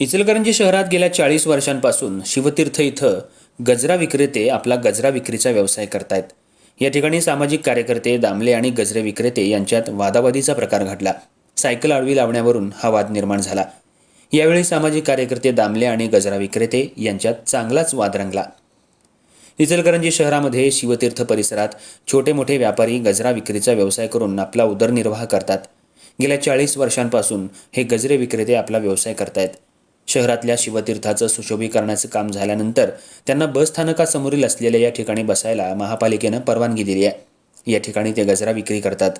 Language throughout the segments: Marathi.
इचलकरंजी शहरात गेल्या चाळीस वर्षांपासून शिवतीर्थ इथं गजरा विक्रेते आपला गजरा विक्रीचा व्यवसाय करतायत. या ठिकाणी सामाजिक कार्यकर्ते दामले आणि गजरे विक्रेते यांच्यात वादावादीचा प्रकार घडला. सायकल आडवी लावण्यावरून हा वाद निर्माण झाला. यावेळी सामाजिक कार्यकर्ते दामले आणि गजरा विक्रेते यांच्यात चांगलाच वाद रंगला. इचलकरंजी शहरामध्ये शिवतीर्थ परिसरात छोटे मोठे व्यापारी गजरा विक्रीचा व्यवसाय करून आपला उदरनिर्वाह करतात. गेल्या चाळीस वर्षांपासून हे गजरे विक्रेते आपला व्यवसाय करतायत. शहरातल्या शिवतीर्थाचं सुशोभीकरणाचं काम झाल्यानंतर त्यांना बस स्थानकासमोरील असलेल्या या ठिकाणी बसायला महापालिकेनं परवानगी दिली आहे. या ठिकाणी ते गजरा विक्री करतात.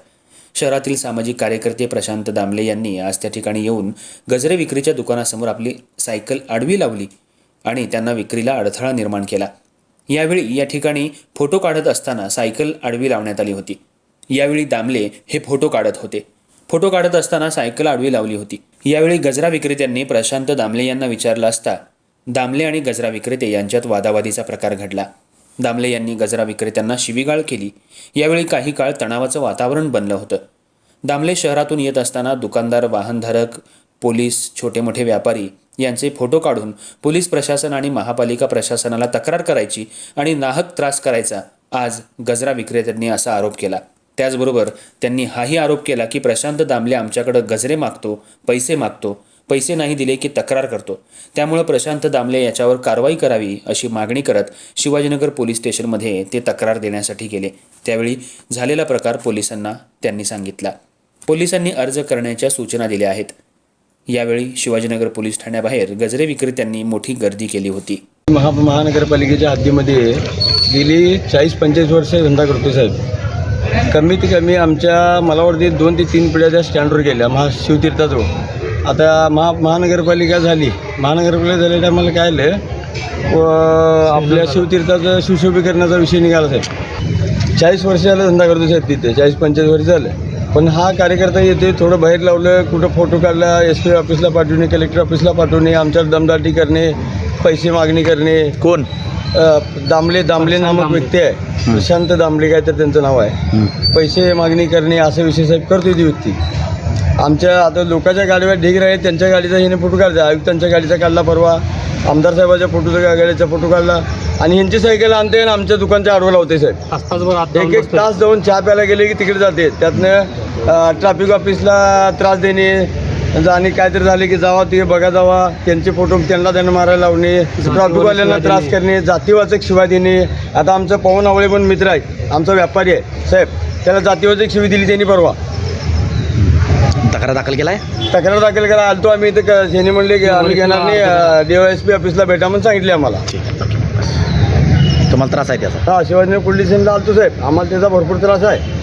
शहरातील सामाजिक कार्यकर्ते प्रशांत दामले यांनी आज त्या ठिकाणी येऊन गजरे विक्रीच्या दुकानासमोर आपली सायकल आडवी लावली आणि त्यांना विक्रीला अडथळा निर्माण केला. यावेळी या ठिकाणी फोटो काढत असताना सायकल आडवी लावण्यात आली होती. यावेळी दामले हे फोटो काढत होते. फोटो काढत असताना सायकल आडवी लावली होती. यावेळी गजरा विक्रेत्यांनी प्रशांत दामले यांना विचारलं असता दामले आणि गजरा विक्रेते यांच्यात वादावादीचा प्रकार घडला. दामले यांनी गजरा विक्रेत्यांना शिवीगाळ केली. यावेळी काही काळ तणावाचं वातावरण बनलं होतं. दामले शहरातून येत असताना दुकानदार वाहनधारक पोलीस छोटे मोठे व्यापारी यांचे फोटो काढून पोलीस प्रशासन आणि महापालिका प्रशासनाला तक्रार करायची आणि नाहक त्रास करायचा आज गजरा विक्रेत्यांनी असा आरोप केला. त्याचबरोबर त्यांनी हाही आरोप केला की प्रशांत दामले आमच्याकडं गजरे मागतो पैसे मागतो पैसे नाही दिले की तक्रार करतो. त्यामुळं प्रशांत दामले याच्यावर कारवाई करावी अशी मागणी करत शिवाजीनगर पोलीस स्टेशनमध्ये ते तक्रार देण्यासाठी गेले. त्यावेळी झालेला प्रकार पोलिसांना त्यांनी सांगितला. पोलिसांनी अर्ज करण्याच्या सूचना दिल्या आहेत. यावेळी शिवाजीनगर पोलीस ठाण्याबाहेर गजरे विक्रेत्यांनी मोठी गर्दी केली होती. महा महानगरपालिकेच्या हद्दीमध्ये गेली चाळीस पंचेचाळीस वर्ष धंदा करतो साहेब. कमीत कमी आमच्या मला वाटते दोन ते तीन पिढ्या त्या स्टँडवर गेल्या महा शिवतीर्थाजवळ हो. आता महा महानगरपालिका झाली महानगरपालिका झाल्या टायमाला काय आलं व आपल्या शिवतीर्थाचं सुशोभीकरणाचा विषय निघाला साहेब. चाळीस वर्ष झालं धंदा करतो साहेब तिथे चाळीस पंचेचाळीस वर्ष झालं. पण हा कार्यकर्ता येते थोडं बाहेर लावलं कुठं फोटो काढला एस पी ऑफिसला पाठवणे कलेक्टर ऑफिसला पाठवणे आमच्यावर दमदाटी करणे पैसे मागणी करणे. कोण? दामले दामले नामक व्यक्ती आहे. प्रशांत दामले काय तर त्यांचं नाव आहे. पैसे मागणी करणे असे विषय साहेब करतो ती व्यक्ती. आमच्या आता लोकांच्या गाडीवर ढीग राहिले त्यांच्या गाडीचा हिने फोटो काढला. आयुक्तांच्या गाडीचा काढला परवा. आमदार साहेबाच्या फोटोचा गाडीचा फोटो काढला. आणि ह्यांची सायकल आणते आणि आमच्या दुकानच्या आडवं लावते साहेब. एक एक तास जाऊन चहा प्यायला गेले की तिकडे जाते. त्यातनं ट्रॅफिक ऑफिसला त्रास देणे आणि काहीतरी झाले की जावा ते बघा जावा. त्यांचे फोटो त्यांना त्यांना मारायला लावणे. ट्रॅफिकवाल्यांना त्रास करणे जातीवाचक शिवाय देणे. आता आमचं पवन आवळे पण मित्र आहे. आमचा व्यापारी आहे. साहेब त्याला जातीवाचक शिवी दिली त्यांनी परवा. तक्रार दाखल केलाय? तक्रार दाखल करा आलतो आम्ही इथं त्यांनी म्हणले की आम्ही घेणार नाही. एस पी ऑफिसला भेटा म्हणून सांगितले आम्हाला. आहे तुम्हाला त्रास आहे त्याचा? हा शिवाजीनगर पोलीस स्टेशनला आलतो साहेब? आम्हाला त्याचा भरपूर त्रास आहे.